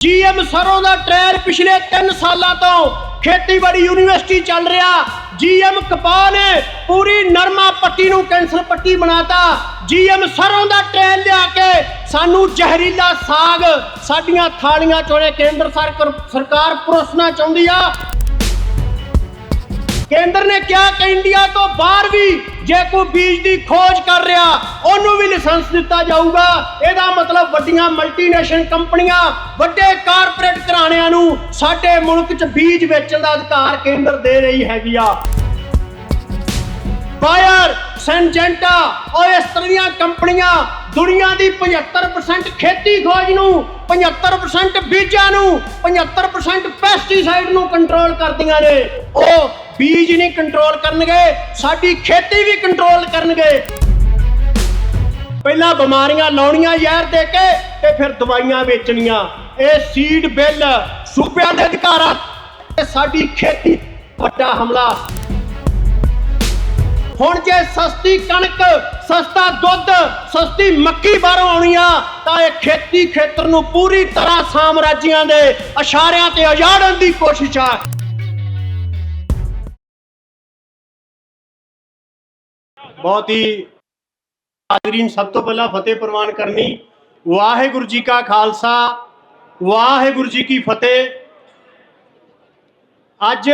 GM ਸਰੋਂ ਦਾ trial ਪਿਛਲੇ 3 ਸਾਲਾਂ ਤੋਂ ਖੇਤੀਬਾੜੀ ਯੂਨੀਵਰਸਿਟੀ ਚੱਲ ਰਿਹਾ। ਜੀਐਮ ਕਪਾਹ ਨੇ ਪੂਰੀ ਨਰਮਾ ਪੱਟੀ ਨੂੰ ਕੈਂਸਰ ਪੱਟੀ ਬਣਾਤਾ। ਜੀਐਮ ਸਰੋਂ ਦਾ ਟ੍ਰਾਇਲ ਲਿਆ ਕੇ ਸਾਨੂੰ ਜ਼ਹਿਰੀਲਾ ਸਾਗ, ਸਾਡੀਆਂ ਥਾਲੀਆਂ ਚੋਂ ਕੇਂਦਰ ਸਰਕਾਰ ਸਰਕਾਰ ਪਰੋਸਣਾ ਚਾਹੁੰਦੀ ਆ। ਕੇਂਦਰ ਨੇ ਕਿਹਾ ਕਿ ਇੰਡੀਆ ਤੋਂ ਬਾਹਰ ਵੀ ਜੇ ਕੋਈ ਬੀਜ ਦੀ ਖੋਜ ਕਰ ਰਿਹਾ, ਉਹਨੂੰ ਵੀ ਲਾਇਸੈਂਸ ਦਿੱਤਾ ਜਾਊਗਾ। ਇਹਦਾ ਮਤਲਬ ਵੱਡੀਆਂ ਮਲਟੀਨੈਸ਼ਨਲ ਕੰਪਨੀਆਂ, ਵੱਡੇ ਕਾਰਪੋਰੇਟ ਘਰਾਣਿਆਂ ਨੂੰ ਸਾਡੇ ਮੁਲਕ 'ਚ ਬੀਜ ਵੇਚਣ ਦਾ ਅਧਿਕਾਰ ਕੇਂਦਰ ਦੇ ਰਹੀ ਹੈਗੀ ਆ। ਬਾਇਰ ਸੈਂਜੈਂਟਾ ਔਰ ਇਸ ਤਰ੍ਹਾਂ ਦੀਆਂ ਕੰਪਨੀਆਂ ਦੁਨੀਆ ਦੀ 75% ਖੇਤੀ ਖੋਜ ਨੂੰ 75% ਬੀਜਾਂ ਨੂੰ 75% ਪੈਸਟੀਸਾਈਡ ਨੂੰ ਕੰਟਰੋਲ ਕਰਦੀਆਂ ਨੇ। ਉਹ ਬੀਜ ਨਹੀਂ ਕੰਟਰੋਲ ਕਰਨਗੇ, ਸਾਡੀ ਖੇਤੀ ਵੀ ਕੰਟਰੋਲ ਕਰਨਗੇ। ਪਹਿਲਾਂ ਬਿਮਾਰੀਆਂ ਲਾਉਣੀਆਂ ਜ਼ਹਿਰ ਦੇ ਕੇ ਤੇ ਫਿਰ ਦਵਾਈਆਂ ਵੇਚਣੀਆਂ। ਇਹ ਸੀਡ ਬਿੱਲ ਸੂਬਿਆਂ ਦੇ ਅਧਿਕਾਰਾਂ ਤੇ ਸਾਡੀ ਖੇਤੀ ਵੱਡਾ ਹਮਲਾ। ਹੁਣ ਜੇ ਸਸਤੀ ਕਣਕ, ਸਸਤਾ ਦੁੱਧ, ਸਸਤੀ ਮੱਕੀ ਬਾਹਰੋਂ ਆਉਣੀ ਆ ਤਾਂ ਇਹ ਖੇਤੀ ਖੇਤਰ ਨੂੰ ਪੂਰੀ ਤਰ੍ਹਾਂ ਸਾਮਰਾਜੀਆਂ ਦੇ ਇਸ਼ਾਰਿਆਂ ਤੇ ਉਜਾੜਨ ਦੀ ਕੋਸ਼ਿਸ਼ ਆ। ਬਹੁਤ ਹੀ ਹਾਜ਼ਰੀਨ ਸਭ ਤੋਂ ਪਹਿਲਾਂ ਫਤਿਹ ਪ੍ਰਵਾਨ ਕਰਨੀ। ਵਾਹਿਗੁਰੂ ਜੀ ਕਾ ਖਾਲਸਾ, ਵਾਹਿਗੁਰੂ ਜੀ ਕੀ ਫਤਿਹ। ਅੱਜ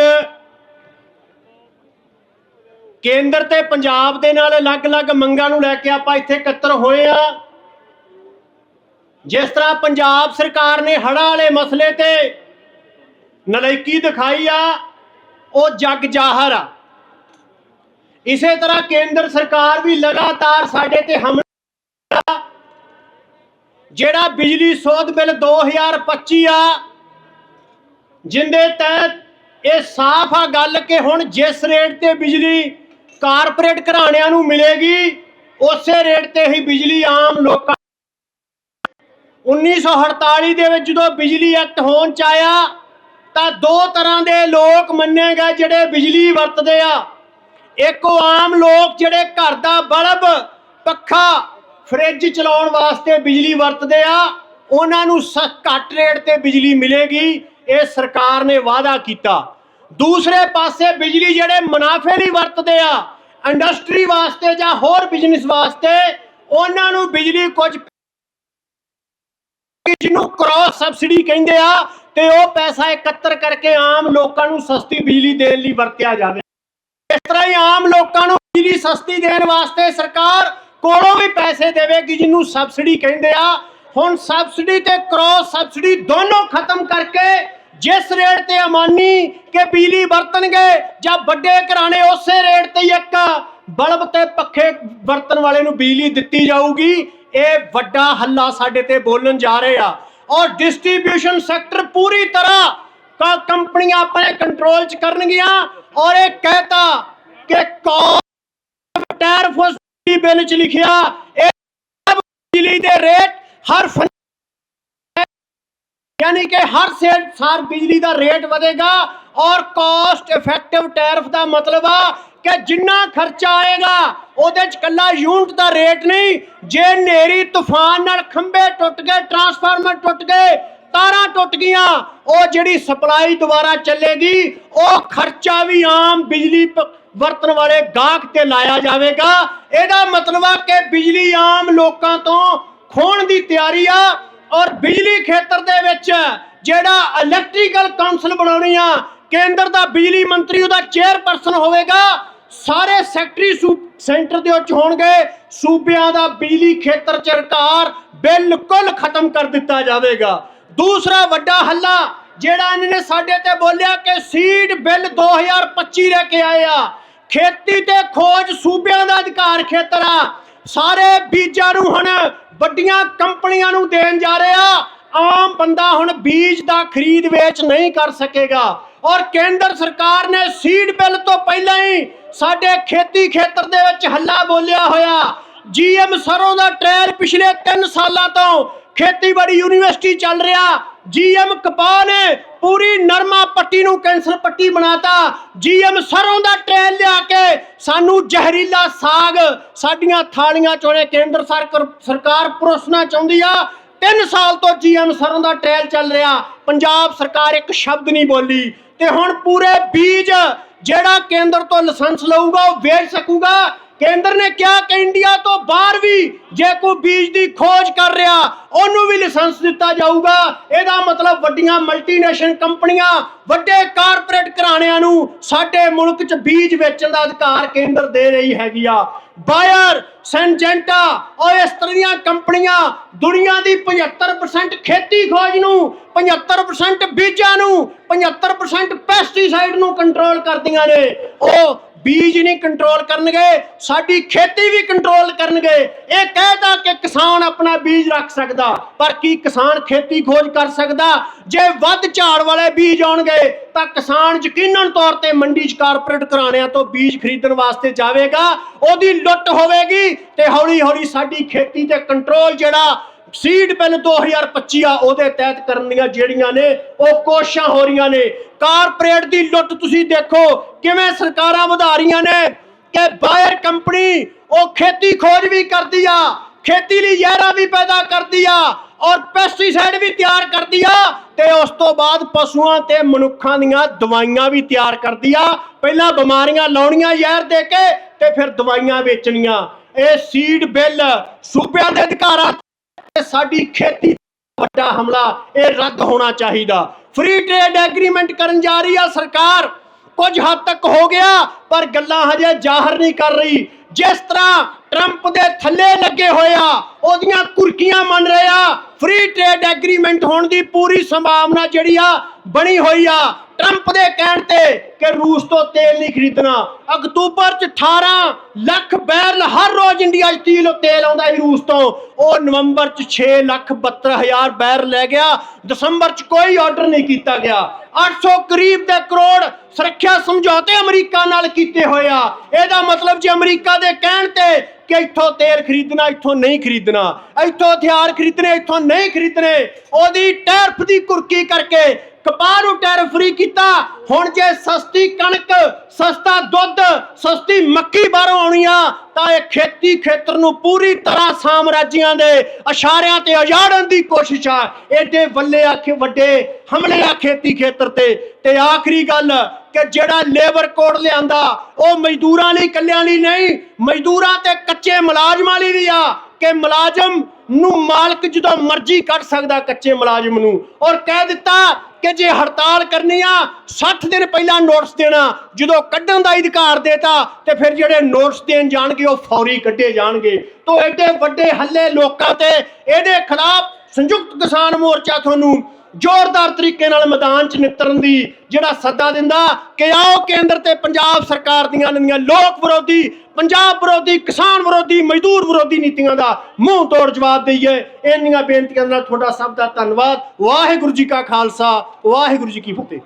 ਕੇਂਦਰ ਤੇ ਪੰਜਾਬ ਦੇ ਨਾਲ ਅਲੱਗ-ਅਲੱਗ ਮੰਗਾਂ ਨੂੰ ਲੈ ਕੇ ਆਪਾਂ ਇੱਥੇ ਇਕੱਤਰ ਹੋਏ ਆ। ਜਿਸ ਤਰ੍ਹਾਂ ਪੰਜਾਬ ਸਰਕਾਰ ਨੇ ਹੜ੍ਹਾਂ ਵਾਲੇ ਮਸਲੇ ਤੇ ਨਲਾਇਕੀ ਦਿਖਾਈ ਆ, ਉਹ ਜਗ ਜਾਹਰ ਆ। ਇਸੇ ਤਰ੍ਹਾਂ ਕੇਂਦਰ ਸਰਕਾਰ ਵੀ ਲਗਾਤਾਰ ਸਾਡੇ ਤੇ ਹਮਲਾ ਜਿਹੜਾ ਬਿਜਲੀ ਸੋਧ ਬਿੱਲ 2025 ਆ, ਜਿੰਦੇ ਤਹਿਤ ਇਹ ਸਾਫ਼ ਆ ਗੱਲ ਕਿ ਹੁਣ ਜਿਸ ਰੇਟ ਤੇ ਬਿਜਲੀ ਕਾਰਪੋਰੇਟ ਘਰਾਣਿਆਂ ਨੂੰ ਮਿਲੇਗੀ, ਉਸੇ ਰੇਟ ਤੇ ਹੀ ਬਿਜਲੀ ਆਮ ਲੋਕਾਂ 1948 ਦੇ ਵਿੱਚ ਜਦੋਂ ਬਿਜਲੀ ਐਕਟ ਹੋਣ ਚ ਆਇਆ, ਤਾਂ ਦੋ ਤਰ੍ਹਾਂ ਦੇ ਲੋਕ ਮੰਨੇ ਗਏ ਜਿਹੜੇ ਬਿਜਲੀ ਵਰਤਦੇ ਆ। ਇੱਕ ਆਮ ਲੋਕ ਜਿਹੜੇ ਘਰ ਦਾ ਬਲਬ, ਪੱਖਾ, ਫ੍ਰਿਜ ਚਲਾਉਣ ਵਾਸਤੇ ਬਿਜਲੀ ਵਰਤਦੇ ਆ, ਉਹਨਾਂ ਨੂੰ ਘੱਟ ਰੇਟ ਤੇ ਬਿਜਲੀ ਮਿਲੇਗੀ, ਇਹ ਸਰਕਾਰ ਨੇ ਵਾਅਦਾ ਕੀਤਾ। ਦੂਸਰੇ ਪਾਸੇ ਬਿਜਲੀ ਜਿਹੜੇ ਮੁਨਾਫੇ ਲਈ ਵਰਤਦੇ ਆ, ਇੰਡਸਟਰੀ ਵਾਸਤੇ ਜਾਂ ਹੋਰ ਬਿਜ਼ਨਸ ਵਾਸਤੇ, ਉਹਨਾਂ ਨੂੰ ਬਿਜਲੀ ਕੁਝ ਜਿਹਨੂੰ ਕ੍ਰਾਸ ਸਬਸਿਡੀ ਕਹਿੰਦੇ ਆ, ਤੇ ਉਹ ਪੈਸਾ ਇਕੱਤਰ ਕਰਕੇ ਆਮ ਲੋਕਾਂ ਨੂੰ ਸਸਤੀ ਬਿਜਲੀ ਦੇਣ ਲਈ ਵਰਤਿਆ ਜਾਵੇ। ਇਸ ਤਰ੍ਹਾਂ ਹੀ ਆਮ ਲੋਕਾਂ ਨੂੰ ਬਿਜਲੀ ਸਸਤੀ ਦੇਣ ਵਾਸਤੇ ਸਰਕਾਰ ਕੋਲੋਂ ਵੀ ਪੈਸੇ ਦੇਵੇਗੀ ਜਿਹਨੂੰ ਸਬਸਿਡੀ ਕਹਿੰਦੇ ਆ। ਹੁਣ ਸਬਸਿਡੀ ਤੇ ਕ੍ਰਾਸ ਸਬਸਿਡੀ ਦੋਨੋਂ ਖਤਮ ਕਰਕੇ ਜਿਸ ਰੇਟ ਤੇ ਅਮਾਨੀ ਕਿ ਬਿਜਲੀ ਵਰਤਣਗੇ ਜਾਂ ਵੱਡੇ ਘਰਾਣੇ ਉਸੇ ਰੇਟ ਤੇ ਇੱਕ ਬਲਬ ਤੇ ਪੱਖੇ ਵਰਤਣ ਵਾਲੇ ਨੂੰ ਬਿਜਲੀ ਦਿੱਤੀ ਜਾਊਗੀ, ਇਹ ਵੱਡਾ ਹੱਲਾ ਸਾਡੇ ਤੇ ਬੋਲਣ ਜਾ ਰਹੇ ਆ। ਔਰ ਡਿਸਟ੍ਰੀਬਿਊਸ਼ਨ ਸੈਕਟਰ ਪੂਰੀ ਤਰ੍ਹਾਂ ਕੰਪਨੀਆਂ ਆਪਣੇ ਕੰਟਰੋਲ 'ਚ ਕਰਨਗੀਆਂ। ਔਰ ਇਹ ਕਹਿਤਾ ਕਿ ਕੌਮ ਟੈਰਿਫ ਬਿੱਲ 'ਚ ਲਿਖਿਆ, ਇਹ ਬਿਜਲੀ ਦੇ ਰੇਟ ਹਰ ਯਾਨੀ ਕਿ ਹਰ ਸੇਲ ਬਿਜਲੀ ਦਾ ਰੇਟ ਵਧੇਗਾ ਔਰ ਕਾਸਟ ਇਫੈਕਟਿਵ ਟੈਰਿਫ ਦਾ ਮਤਲਬ ਆ ਕਿ ਜਿੰਨਾ ਖਰਚਾ ਆਏਗਾ, ਉਹਦੇ ਚ ਕੱਲਾ ਯੂਨਿਟ ਦਾ ਰੇਟ ਨਹੀਂ, ਜੇ ਨੇਰੀ ਤੂਫਾਨ ਨਾਲ ਖੰਭੇ ਟੁੱਟ ਗਏ ਟਰਾਂਸਫਾਰਮਰ ਟੁੱਟ ਗਏ ਤਾਰਾਂ ਟੁੱਟ ਗਈਆਂ। ਉਹ ਜਿਹੜੀ ਸਪਲਾਈ ਦੁਬਾਰਾ ਚੱਲੇਗੀ, ਉਹ ਖਰਚਾ ਵੀ ਆਮ ਬਿਜਲੀ ਵਰਤਣ ਵਾਲੇ ਗਾਹਕ ਤੇ ਲਾਇਆ ਜਾਵੇਗਾ। ਇਹਦਾ ਮਤਲਬ ਆ ਕਿ ਬਿਜਲੀ ਆਮ ਲੋਕਾਂ ਤੋਂ ਖੋਣ ਦੀ ਤਿਆਰੀ ਆ ਔਰ ਬਿਜਲੀ ਖੇਤਰ ਦੇ ਵਿੱਚ ਜਿਹੜਾ ਇਲੈਕਟ੍ਰੀਕਲ ਕਾਉਂਸਲ ਬਣਾਉਣੀ ਆ, ਕੇਂਦਰ ਦਾ ਬਿਜਲੀ ਮੰਤਰੀ ਉਹਦਾ ਚੇਅਰਪਰਸਨ ਹੋਵੇਗਾ। ਸਾਰੇ ਸੈਕਟਰੀ ਸੈਂਟਰ ਦੇ ਵਿੱਚ ਹੋਣਗੇ। ਸੂਬਿਆਂ ਦਾ ਬਿਜਲੀ ਖੇਤਰ ਸਰਕਾਰ ਬਿਲਕੁਲ ਖਤਮ ਕਰ ਦਿੱਤਾ ਜਾਵੇਗਾ। ਦੂਸਰਾ ਵੱਡਾ ਹੱਲਾ ਜਿਹੜਾ ਇਹਨਾਂ ਨੇ ਸਾਡੇ ਤੇ ਬੋਲਿਆ ਕਿ ਸੀਡ ਬਿੱਲ 2025 ਲੈ ਕੇ ਆਏ ਖੇਤੀ ਤੇ ਖੋਜ ਸੂਬਿਆਂ ਦਾ ਅਧਿਕਾਰ ਖੇਤਰ ਆ। ਸਾਰੇ ਬੀਜਾਂ ਨੂੰ ਹੁਣ ਵੱਡੀਆਂ ਕੰਪਨੀਆਂ ਨੂੰ ਦੇਣ ਜਾ ਰਹੇ ਆਮ ਬੰਦਾ ਹੁਣ ਬੀਜ ਦਾ ਖਰੀਦ ਵੇਚ ਨਹੀਂ ਕਰ ਸਕੇਗਾ। ਔਰ ਕੇਂਦਰ ਸਰਕਾਰ ਨੇ ਸੀਡ ਬਿੱਲ ਤੋਂ ਪਹਿਲਾਂ ਹੀ ਸਾਡੇ ਖੇਤੀ ਖੇਤਰ ਦੇ ਵਿੱਚ ਹੱਲਾ ਬੋਲਿਆ ਹੋਇਆ। ਜੀਐਮ ਸਰੋਂ ਦਾ ਟ੍ਰਾਇਲ ਪਿਛਲੇ 3 ਸਾਲਾਂ ਤੋਂ ਖੇਤੀਬਾੜੀ ਯੂਨੀਵਰਸਿਟੀ ਚੱਲ ਰਿਹਾ। ਜੀਐਮ ਕਪਾਹ ਨੇ ਪੂਰੀ ਨਰਮਾ ਪੱਟੀ ਨੂੰ ਕੈਂਸਰ ਪੱਟੀ ਬਣਾਤਾ। ਜੀਐਮ ਸਰੋਂ ਦਾ ਟ੍ਰਾਇਲ ਲਿਆ ਕੇ ਸਾਨੂੰ ਜ਼ਹਿਰੀਲਾ ਸਾਗ ਸਾਡੀਆਂ ਥਾਲੀਆਂ ਚੋਂ ਕੇਂਦਰ ਸਰਕਾਰ ਪਰੋਸਣਾ ਚਾਹੁੰਦੀ ਆ। 3 ਸਾਲ ਤੋਂ ਜੀਐਮ ਸਰੋਂ ਦਾ ਟ੍ਰਾਇਲ ਚੱਲ ਰਿਹਾ। ਪੰਜਾਬ ਸਰਕਾਰ ਇੱਕ ਸ਼ਬਦ ਨਹੀਂ ਬੋਲੀ। ਤੇ ਹੁਣ ਪੂਰੇ ਬੀਜ ਜਿਹੜਾ ਕੇਂਦਰ ਤੋਂ ਲਾਇਸੈਂਸ ਲਊਗਾ ਉਹ ਵੇਚ ਸਕੂਗਾ। ਕੇਂਦਰ ਨੇ ਕਿਹਾ ਕਿ ਇੰਡੀਆ ਤੋਂ ਬਾਹਰ ਵੀ ਜੇ ਕੋਈ ਬੀਜ ਦੀ ਖੋਜ ਕਰ ਰਿਹਾ, ਉਹਨੂੰ ਵੀ ਲਾਇਸੈਂਸ ਦਿੱਤਾ ਜਾਊਗਾ। ਇਹਦਾ ਮਤਲਬ ਵੱਡੀਆਂ ਮਲਟੀਨੈਸ਼ਨਲ ਕੰਪਨੀਆਂ, ਵੱਡੇ ਕਾਰਪੋਰੇਟ ਘਰਾਣਿਆਂ ਨੂੰ ਸਾਡੇ ਮੁਲਕ 'ਚ ਬੀਜ ਵੇਚਣ ਦਾ ਅਧਿਕਾਰ ਕੇਂਦਰ ਦੇ ਰਹੀ ਹੈਗੀ ਆ। ਬਾਇਰ, ਸੈਂਜੈਂਟਾ ਔਰ ਇਸ ਤਰ੍ਹਾਂ ਦੀਆਂ ਕੰਪਨੀਆਂ ਦੁਨੀਆ ਦੀ 75% ਖੇਤੀ ਖੋਜ ਨੂੰ 75% ਬੀਜਾਂ ਨੂੰ 75% ਪੈਸਟੀਸਾਈਡ ਨੂੰ ਕੰਟਰੋਲ ਕਰਦੀਆਂ ਨੇ। ਉਹ ਬੀਜ ਨਹੀਂ ਕੰਟਰੋਲ ਕਰਨਗੇ, ਸਾਡੀ ਖੇਤੀ ਵੀ ਕੰਟਰੋਲ ਕਰਨਗੇ। ਇਹ ਕਹਿਦਾ ਕਿ ਕਿਸਾਨ ਆਪਣਾ ਬੀਜ ਰੱਖ ਸਕਦਾ, ਪਰ ਕੀ ਕਿਸਾਨ ਖੇਤੀ ਖੋਜ ਕਰ ਸਕਦਾ? ਜੇ ਵੱਧ ਝਾੜ ਵਾਲੇ ਬੀਜ ਆਉਣਗੇ, ਤਾਂ ਕਿਸਾਨ ਯਕੀਨਨ ਤੌਰ ਤੇ ਮੰਡੀ 'ਚ ਕਾਰਪੋਰੇਟ ਘਰਾਣਿਆਂ ਤੋਂ ਬੀਜ ਖਰੀਦਣ ਵਾਸਤੇ ਜਾਵੇਗਾ, ਉਹਦੀ ਲੁੱਟ ਹੋਵੇਗੀ ਤੇ ਹੌਲੀ ਹੌਲੀ ਸਾਡੀ ਖੇਤੀ ਤੇ ਕੰਟਰੋਲ ਜਿਹੜਾ ਸੀਡ ਬਿੱਲ 2025 ਆ, ਉਹਦੇ ਤਹਿਤ ਕਰਨ ਦੀਆਂ ਜਿਹੜੀਆਂ ਨੇ, ਉਹ ਕੋਸ਼ਿਸ਼ਾਂ ਹੋ ਰਹੀਆਂ ਨੇ। ਕਾਰਪੋਰੇਟ ਦੀ ਲੁੱਟ ਤੁਸੀਂ ਦੇਖੋ, ਕਿਵੇਂ ਸਰਕਾਰਾਂ ਵਧਾ ਰਹੀਆਂ ਨੇ ਕਿ ਬਾਇਰ ਕੰਪਨੀ ਉਹ ਖੇਤੀ ਖੋਜ ਵੀ ਕਰਦੀ ਆ, ਖੇਤੀ ਲਈ ਜ਼ਹਿਰਾਂ ਵੀ ਪੈਦਾ ਕਰਦੀ ਆ ਔਰ ਪੈਸਟੀਸਾਈਡ ਵੀ ਤਿਆਰ ਕਰਦੀ ਆ ਤੇ ਉਸ ਤੋਂ ਬਾਅਦ ਪਸ਼ੂਆਂ ਤੇ ਮਨੁੱਖਾਂ ਦੀਆਂ ਦਵਾਈਆਂ ਵੀ ਤਿਆਰ ਕਰਦੀ ਆ। ਪਹਿਲਾਂ ਬਿਮਾਰੀਆਂ ਲਾਉਣੀਆਂ ਜ਼ਹਿਰ ਦੇ ਕੇ ਤੇ ਫਿਰ ਦਵਾਈਆਂ ਵੇਚਣੀਆਂ। ਇਹ ਸੀਡ ਬਿੱਲ ਸੂਬਿਆਂ ਦੇ ਅਧਿਕਾਰਾਂ ਸਾਡੀ ਖੇਤੀ ਵੱਡਾ ਹਮਲਾ, ਇਹ ਰੱਦ ਹੋਣਾ ਚਾਹੀਦਾ। ਫ੍ਰੀ ਟ੍ਰੇਡ ਐਗਰੀਮੈਂਟ ਕਰਨ ਜਾ ਰਹੀ ਆ ਸਰਕਾਰ। ਕੁਝ ਹੱਦ ਤੱਕ ਹੋ ਗਿਆ, ਪਰ ਗੱਲਾਂ ਹਜੇ ਜ਼ਾਹਰ ਨਹੀਂ ਕਰ ਰਹੀ। ਜਿਸ ਤਰ੍ਹਾਂ ਟਰੰਪ ਦੇ ਥੱਲੇ ਲੱਗੇ ਹੋਏ ਆ, ਉਹਦੀਆਂ ਕੁਰਕੀਆਂ ਮੰਨ ਰਹੇ ਆ। ਫ੍ਰੀ ਟ੍ਰੇਡ ਐਗਰੀਮੈਂਟ ਹੋਣ ਦੀ ਪੂਰੀ ਸੰਭਾਵਨਾ ਜਿਹੜੀ ਆ ਬਣੀ ਹੋਈ ਆ। ਟਰੰਪ ਦੇ ਕਹਿਣ ਤੇ ਕਿ ਰੂਸ ਤੋਂ ਤੇਲ ਨਹੀਂ ਖਰੀਦਣਾ। ਅਕਤੂਬਰ ਚ 18 ਲੱਖ ਬੈਰਲ ਹਰ ਰੋਜ਼ ਇੰਡੀਆ 'ਚ ਤੇਲ ਤੇਲ ਆਉਂਦਾ ਸੀ ਰੂਸ ਤੋਂ। ਉਹ ਨਵੰਬਰ ਚ 6 ਲੱਖ 72 ਬੈਰਲ ਲੈ ਗਿਆ। ਦਸੰਬਰ ਚ ਕੋਈ ਆਰਡਰ ਨਹੀਂ ਕੀਤਾ ਗਿਆ। 800 ਕਰੀਬ ਦੇ ਕਰੋੜ ਸੁਰੱਖਿਆ ਸਮਝੌਤੇ ਅਮਰੀਕਾ ਨਾਲ ਕੀਤੇ ਹੋਏ ਆ। ਇਹਦਾ ਮਤਲਬ ਜੇ ਅਮਰੀਕਾ ਦੇ ਕਹਿਣ ਤੇ ਕਿ ਇੱਥੋਂ ਤੇਲ ਖਰੀਦਣਾ, ਇੱਥੋਂ ਨਹੀਂ ਖਰੀਦਣਾ, ਇੱਥੋਂ ਹਥਿਆਰ ਖਰੀਦਣੇ, ਇੱਥੋਂ ਨਹੀਂ ਖਰੀਦਣੇ, ਉਹਦੀ ਟੈਰਫ ਦੀ ਕੁਰਕੀ ਕਰਕੇ ਕਪਾਹ ਨੂੰ ਟੈਰ ਫਰੀ ਕੀਤਾ। ਹੁਣ ਜੇ ਸਸਤੀ ਕਣਕ, ਸਸਤਾ ਦੁੱਧ, ਸਸਤੀ ਮੱਕੀ ਬਾਹਰੋਂ ਆਉਣੀ ਆ ਤਾਂ ਇਹ ਖੇਤੀ ਖੇਤਰ ਨੂੰ ਪੂਰੀ ਤਰ੍ਹਾਂ ਸਾਮਰਾਜੀਆਂ ਦੇ ਇਸ਼ਾਰਿਆਂ ਤੇ ਉਜਾੜਨ ਦੀ ਕੋਸ਼ਿਸ਼ ਆ। ਏਡੇ ਵੱਲੇ ਆਖੇ, ਵੱਡੇ ਹਮਲੇ ਆ ਖੇਤੀ ਖੇਤਰ ਤੇ। ਤੇ ਆਖਰੀ ਗੱਲ ਕਿ ਜਿਹੜਾ ਲੇਬਰ ਕੋਡ ਲਿਆਂਦਾ, ਉਹ ਮਜ਼ਦੂਰਾਂ ਲਈ, ਕੱਲਿਆਂ ਲਈ ਨਹੀਂ, ਮਜ਼ਦੂਰਾਂ ਤੇ ਕੱਚੇ ਮੁਲਾਜ਼ਮਾਂ ਲਈ ਵੀ ਆ ਕਿ ਮੁਲਾਜ਼ਮ ਨੂੰ ਮਾਲਕ ਜਦੋਂ ਮਰਜ਼ੀ ਕੱਢ ਸਕਦਾ ਕੱਚੇ ਮੁਲਾਜ਼ਮ ਨੂੰ। ਔਰ ਕਹਿ ਦਿੱਤਾ ਕਿ ਜੇ ਹੜਤਾਲ ਕਰਨੀ ਆ 60 ਦਿਨ ਪਹਿਲਾਂ ਨੋਟਿਸ ਦੇਣਾ, ਜਦੋਂ ਕੱਢਣ ਦਾ ਅਧਿਕਾਰ ਦੇਤਾ, ਤੇ ਫਿਰ ਜਿਹੜੇ ਨੋਟਿਸ ਦੇਣ ਜਾਣਗੇ, ਉਹ ਫੌਰੀ ਕੱਢੇ ਜਾਣਗੇ। ਤੋਂ ਐਡੇ ਵੱਡੇ ਹੱਲੇ ਲੋਕਾਂ ਤੇ, ਇਹਦੇ ਖਿਲਾਫ ਸੰਯੁਕਤ ਕਿਸਾਨ ਮੋਰਚਾ ਤੁਹਾਨੂੰ ਜ਼ੋਰਦਾਰ ਤਰੀਕੇ ਨਾਲ ਮੈਦਾਨ 'ਚ ਨਿੱਤਰਨ ਦੀ ਜਿਹੜਾ ਸੱਦਾ ਦਿੰਦਾ ਕਿ ਆਓ ਕੇਂਦਰ ਤੇ ਪੰਜਾਬ ਸਰਕਾਰ ਦੀਆਂ ਨਵੀਆਂ ਲੋਕ ਵਿਰੋਧੀ, ਪੰਜਾਬ ਵਿਰੋਧੀ, ਕਿਸਾਨ ਵਿਰੋਧੀ, ਮਜ਼ਦੂਰ ਵਿਰੋਧੀ ਨੀਤੀਆਂ ਦਾ ਮੂੰਹ ਤੋੜ ਜਵਾਬ ਦਈਏ। ਇੰਨੀਆਂ ਬੇਨਤੀਆਂ ਨਾਲ ਤੁਹਾਡਾ ਸਭ ਦਾ ਧੰਨਵਾਦ। ਵਾਹਿਗੁਰੂ ਜੀ ਕਾ ਖਾਲਸਾ, ਵਾਹਿਗੁਰੂ ਜੀ ਕੀ ਫਤਿਹ।